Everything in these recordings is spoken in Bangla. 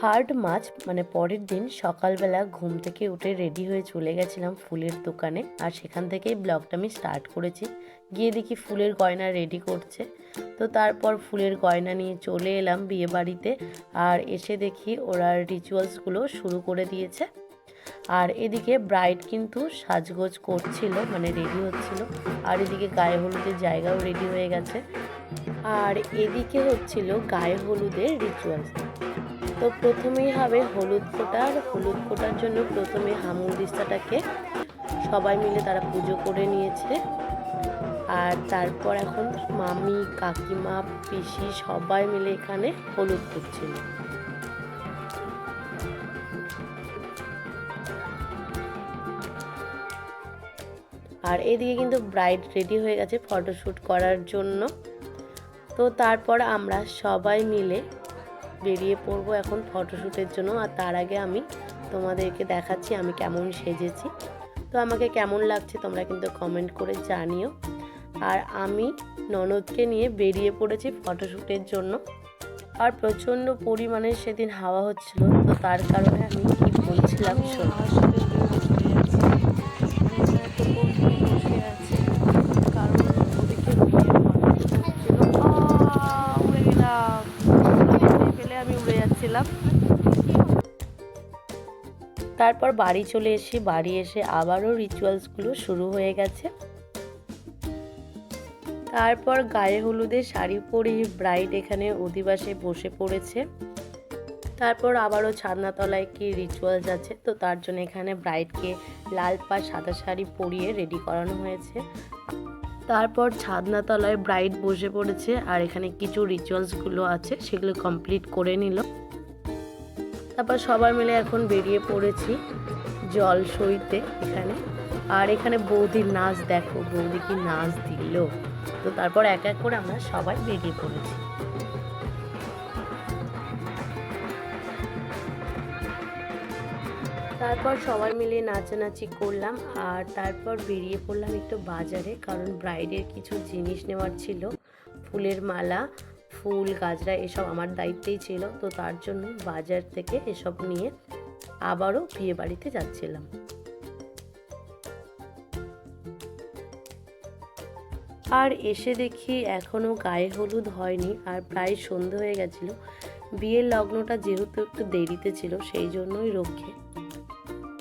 থার্ড মার্চ মানে পরের দিন সকালবেলা ঘুম থেকে উঠে রেডি হয়ে চলে গেছিলাম ফুলের দোকানে। আর সেখান থেকেই ব্লগটা আমি স্টার্ট করেছি। গিয়ে দেখি ফুলের গয়না রেডি করছে। তো তারপর ফুলের গয়না নিয়ে চলে এলাম বিয়ে বাড়িতে আর এসে দেখি ওরা রিচুয়ালসগুলো শুরু করে দিয়েছে। আর এদিকে ব্রাইড কিন্তু সাজগোজ করছিল মানে রেডি হচ্ছিল। আর এদিকে গায়ে হলুদের জায়গাও রেডি হয়ে গেছে। আর এদিকে হচ্ছিল গায়ে হলুদের রিচুয়ালস তো প্রথমেই হবে হলুদ ফোঁটা, আর হলুদ ফোটার জন্য প্রথমে হামুল দিস্তাটাকে সবাই মিলে তারা পুজো করে নিয়েছে। আর তারপর এখন মামি, কাকিমা, পিসি সবাই মিলে এখানে হলুদ ফুটছিল। আর এদিকে কিন্তু ব্রাইড রেডি হয়ে গেছে ফটোশ্যুট করার জন্য। তো তারপর আমরা সবাই মিলে বেরিয়ে পড়ব এখন ফটোশ্যুটের জন্য আর তার আগে আমি তোমাদেরকে দেখাচ্ছি আমি কেমন সেজেছি। তো আমাকে কেমন লাগছে তোমরা কিন্তু কমেন্ট করে জানিও। আর আমি ননদকে নিয়ে বেরিয়ে পড়েছি ফটোশ্যুটের জন্য। আর প্রচণ্ড পরিমাণে সেদিন হাওয়া হচ্ছিল, তো তার কারণে আমি কি বলছিলাম শোনো। যাচ্ছিলাম তারপর বাড়ি চলে এসে বাড়ি এসে আবারও রিচুয়ালসগুলো শুরু হয়ে গেছে। তারপর গায়ে হলুদের শাড়ি পরে ব্রাইড এখানে অধিবাসে বসে পড়েছে। তারপর আবারও ছাদনাতলায় কি রিচুয়ালস আছে। তো তার জন্য এখানে ব্রাইডকে লাল পা, সাদা শাড়ি পরিয়ে রেডি করানো হয়েছে। তারপর ছাদনাতলায় ব্রাইড বসে পড়েছে। আর এখানে কিছু রিচুয়ালসগুলো আছে, সেগুলো কমপ্লিট করে নিল। তারপর সবাই মিলে এখন বেরিয়ে পড়েছি জল সইতে এখানে। আর এখানে বৌদির নাচ দেখো, বৌদি কি নাচ দিল। তো তারপর এক এক করে আমরা সবাই বেরিয়ে পড়েছি। তারপর সবাই মিলে নাচানাচি করলাম আর তারপর বেরিয়ে পড়লাম একটু বাজারে, কারণ ব্রাইডের কিছু জিনিস নেওয়ার ছিল, ফুলের মালা ফুল, গাজরা এসব আমার দায়িত্বেই ছিল। তো তার জন্য বাজার থেকে এসব নিয়ে আবারও বিয়ে বাড়িতে যাচ্ছিলাম। আর এসে দেখি এখনও গায়ে হলুদ হয়নি আর প্রায় সন্ধে হয়ে গেছিল। বিয়ের লগ্নটা যেহেতু একটু দেরিতে ছিল, সেই জন্যই রক্ষে।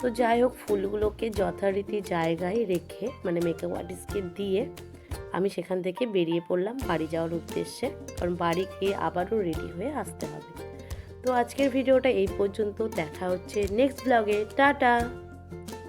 তো যাই হোক, ফুলগুলোকে যথারীতি জায়গায় রেখে মানে মেকআপ আর্টিস্টকে দিয়ে আমি সেখান থেকে বেরিয়ে পড়লাম বাড়ি যাওয়ার উদ্দেশ্যে, কারণ বাড়ি গিয়ে আবারও রেডি হয়ে আসতে হবে। তো আজকের ভিডিওটা এই পর্যন্ত, দেখা হচ্ছে নেক্সট ব্লগে টাটা!